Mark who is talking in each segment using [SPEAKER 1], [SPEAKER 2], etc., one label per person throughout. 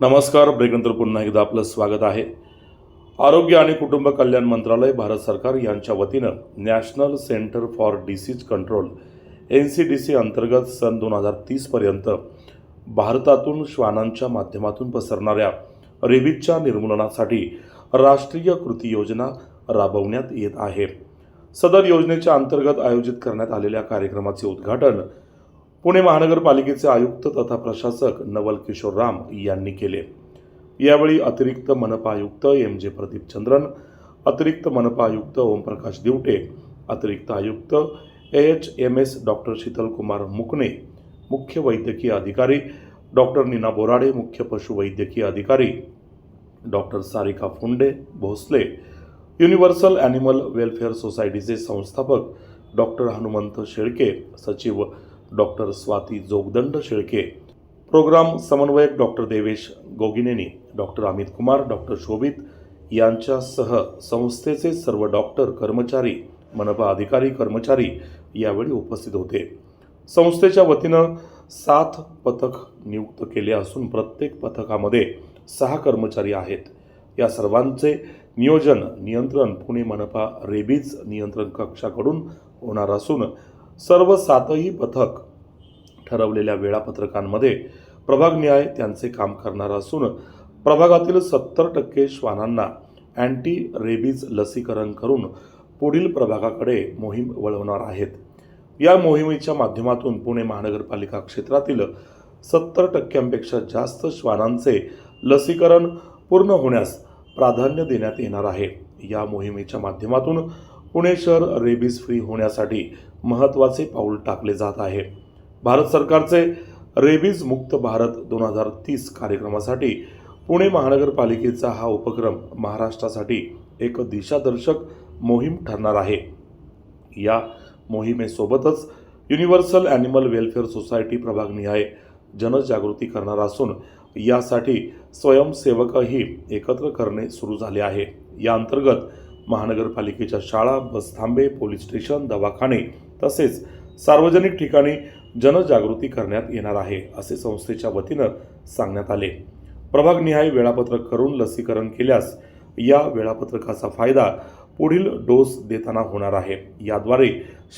[SPEAKER 1] नमस्कार ब्रेकनंतर पुन्हा एकदा आपलं स्वागत आहे. आरोग्य आणि कुटुंब कल्याण मंत्रालय भारत सरकार यांच्या वतीनं National Centre for Disease Control N C D C अंतर्गत सन दोन हजार तीसपर्यंत भारतातून श्वानांच्या माध्यमातून पसरणाऱ्या रेबीजच्या निर्मूलनासाठी राष्ट्रीय कृती योजना राबवण्यात येत आहे. सदर योजनेच्या अंतर्गत आयोजित करण्यात आलेल्या कार्यक्रमाचे उद्घाटन पुणे महानगरपालिकेचे आयुक्त तथा प्रशासक नवल किशोर राम यांनी केले. यावेळी अतिरिक्त मनपा आयुक्त एम जे प्रदीप चंद्रन अतिरिक्त मनपा आयुक्त ओमप्रकाश दिवटे अतिरिक्त आयुक्त A H M S doctor Sheetalkumar Mukane मुख्य वैद्यकीय अधिकारी डॉक्टर नीना बोराडे मुख्य पशुवैद्यकीय अधिकारी doctor Sarika Phunde Bhosale Universal Animal Welfare सोसायटीचे संस्थापक डॉक्टर हनुमंत शेळके सचिव डॉक्टर स्वाती जोगदंड शेळके प्रोग्राम समन्वयक doctor Devesh Gogineni doctor Amit Kumar doctor Shobhit यांच्यासह संस्थेचे सर्व डॉक्टर कर्मचारी मनपा अधिकारी कर्मचारी यावेळी उपस्थित होते. संस्थेच्या वतीनं सात पथक नियुक्त केले असून प्रत्येक पथकामध्ये सहा कर्मचारी आहेत. या सर्वांचे नियोजन नियंत्रण पुणे मनपा रेबीज नियंत्रण कक्षाकडून होणार असून सर्व सातही पथक ठरवलेल्या वेळापत्रकांमध्ये प्रभागनिहाय त्यांचे काम करणार असून प्रभागातील सत्तर टक्के श्वानांना अँटी रेबीज लसीकरण करून पुढील प्रभागाकडे मोहीम वळवणार आहेत. या मोहिमेच्या माध्यमातून पुणे महानगरपालिका क्षेत्रातील सत्तर टक्क्यांपेक्षा जास्त श्वानांचे लसीकरण पूर्ण होण्यास प्राधान्य देण्यात येणार आहे. या मोहिमेच्या माध्यमातून पुणे शहर रेबीज फ्री होण्यासाठी महत्त्वाचे पाऊल टाकले जात आहे. भारत सरकारचे रेबीज मुक्त भारत दोन हजार तीस कार्यक्रमासाठी पुणे महानगरपालिकेचा हा उपक्रम महाराष्ट्रासाठी एक दिशादर्शक मोहीम ठरणार आहे. या मोहिमेसोबतच युनिव्हर्सल ॲनिमल वेलफेअर सोसायटी प्रभागनिहाय जनजागृती करणार असून यासाठी स्वयंसेवकही एकत्र करणे सुरू झाले आहे. या अंतर्गत महानगरपालिकेच्या शाळा बसथांबे पोलीस स्टेशन दवाखाने तसेच सार्वजनिक ठिकाणी जनजागृती करण्यात येणार आहे असे संस्थेच्या वतीनं सांगण्यात आले. प्रभागनिहाय वेळापत्रक करून लसीकरण केल्यास या वेळापत्रकाचा फायदा पुढील डोस देताना होणार आहे. याद्वारे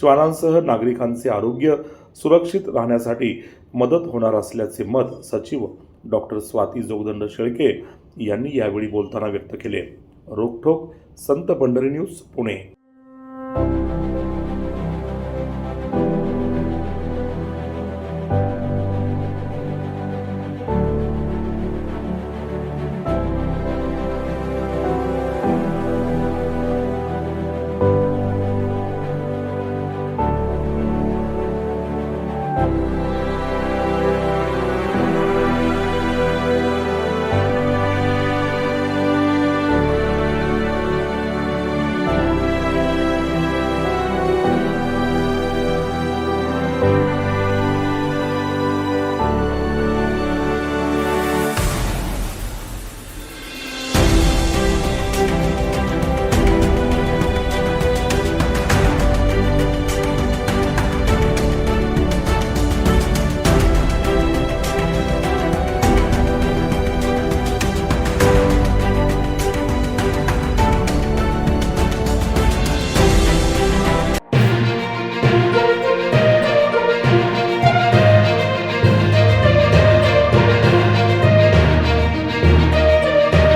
[SPEAKER 1] श्वानांसह नागरिकांचे आरोग्य सुरक्षित राहण्यासाठी मदत होणार असल्याचे मत सचिव डॉक्टर स्वाती जोगदंड शेळके यांनी यावेळी बोलताना व्यक्त केले. रोखोक संत Pandhari news Pune. thank you